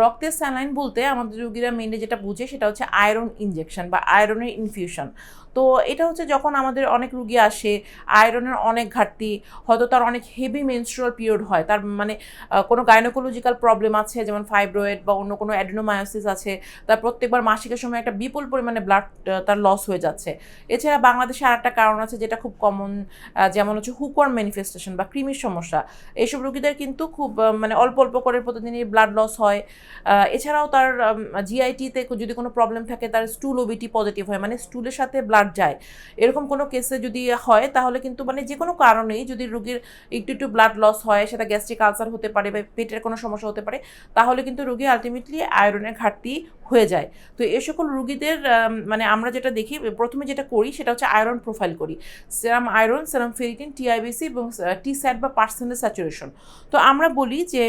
রক্তের স্যালাইন বলতে আমাদের রোগীরা মেনলি যেটা বুঝে সেটা হচ্ছে আয়রন ইনজেকশন বা আয়রনের ইনফিউশন তো এটা হচ্ছে যখন আমাদের অনেক রুগী আসে আয়রনের অনেক ঘাটতি, হয়তো তার অনেক হেভি মেনস্ট্রুয়াল পিরিয়ড হয়, তার মানে কোনো গাইনোকোলজিক্যাল প্রবলেম আছে, যেমন ফাইব্রয়েড বা অন্য কোনো অ্যাডেনোমায়োসিস আছে, তার প্রত্যেকবার মাসিকের সময় একটা বিপুল পরিমাণে ব্লাড তার লস হয়ে যাচ্ছে। এছাড়া বাংলাদেশে আর একটা কারণ আছে যেটা খুব কমন যেমন হচ্ছে হুকওয়ার্ম ম্যানিফেস্টেশন বা কৃমির সমস্যা। এইসব রোগীদের কিন্তু খুব মানে অল্প অল্প করে প্রতিদিনই ব্লাড লস হয়। এছাড়াও তার জিআইটিতে যদি কোনো প্রবলেম থাকে, তার স্টুল ওবিটি পজিটিভ হয় মানে স্টুলের সাথে ব্লাড যায়। এরকম কোনো কেসে যদি হয়, তাহলে কিন্তু মানে যে কোনো কারণেই যদি রুগীর একটু একটু ব্লাড লস হয়, সেটা গ্যাস্ট্রিক আলসার হতে পারে বা পেটের কোনো সমস্যা হতে পারে, তাহলে কিন্তু রুগী আলটিমেটলি আয়রনের ঘাটতি হয়ে যায়। তো এ সকল রুগীদের মানে আমরা যেটা দেখি, প্রথমে যেটা করি সেটা হচ্ছে আয়রন প্রোফাইল করি। Serum iron serum ferritin TIBC এবং টি স্যাট বা পার্সেন্টেজ স্যাচুরেশন তো আমরা বলি যে,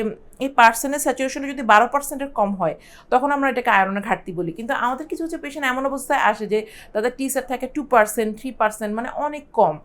এই পার্সেন্টেজ স্যাচুরেশনটা যদি বারো পার্সেন্টের কম হয়, তখন আমরা এটাকে আয়রনের ঘাটতি বলি। কিন্তু আমাদের কিছু হচ্ছে পেশেন্ট এমন অবস্থায় আসে যে, তাদের টি স্যাট থাকে টু পার্সেন্ট থ্রি পার্সেন্ট মানে অনেক কম।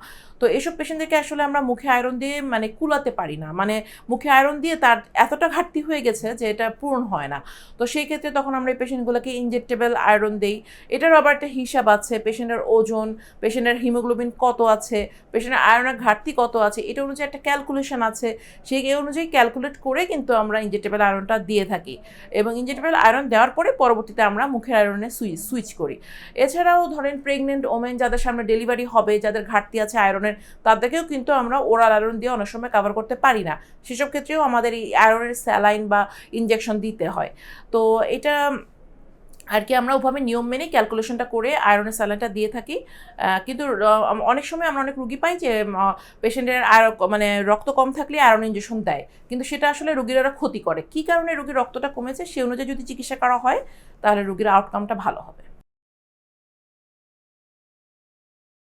তো এসব পেশেন্টদেরকে আসলে আমরা মুখে আয়রন দিয়ে মানে কুলাতে পারি না। মানে মুখে আয়রন দিয়ে তার এতটা ঘাটতি হয়ে গেছে যে, এটা পূরণ হয় না। তো সেই ক্ষেত্রে তখন আমরা এই পেশেন্টগুলোকে ইনজেক্টেবল আয়রন দেই। এটারও আবার একটা হিসাব আছে, পেশেন্টের ওজন, পেশেন্টের হিমোগ্লোবিন কত আছে, পেশেন্টের আয়রনের ঘাটতি কত আছে, এটা অনুযায়ী একটা ক্যালকুলেশন আছে। সেই অনুযায়ী ক্যালকুলেট করে কিন্তু আমরা ইনজেক্টেবল আয়রনটা দিয়ে থাকি। এবং ইনজেক্টেবল আয়রন দেওয়ার পরে পরবর্তীতে আমরা মুখের আয়রনে সুইচ সুইচ করি। এছাড়াও ধরেন প্রেগনেন্ট ওমেন যাদের সামনে ডেলিভারি হবে, যাদের ঘাটতি আছে আয়রনের তাদেরকেও কিন্তু আমরা ওরাল আয়রন দিয়ে অনেক সময় কাভার করতে পারি না। সেসব ক্ষেত্রেও আমাদের এই আয়রনের স্যালাইন বা ইনজেকশন দিতে হয়। তো এটা আর কি আমরা ওভাবে নিয়ম মেনে ক্যালকুলেশনটা করে আয়রনের স্যালাইনটা দিয়ে থাকি। কিন্তু অনেক সময় আমরা অনেক রুগী পাই যে পেশেন্টের আর মানে রক্ত কম থাকলে আয়রন ইঞ্জেকশন দেয়। কিন্তু সেটা আসলে রুগীরা ক্ষতি করে। কী কারণে রুগীর রক্তটা কমেছে সে অনুযায়ী যদি চিকিৎসা করা হয়, তাহলে রুগীর আউটকামটা ভালো হবে।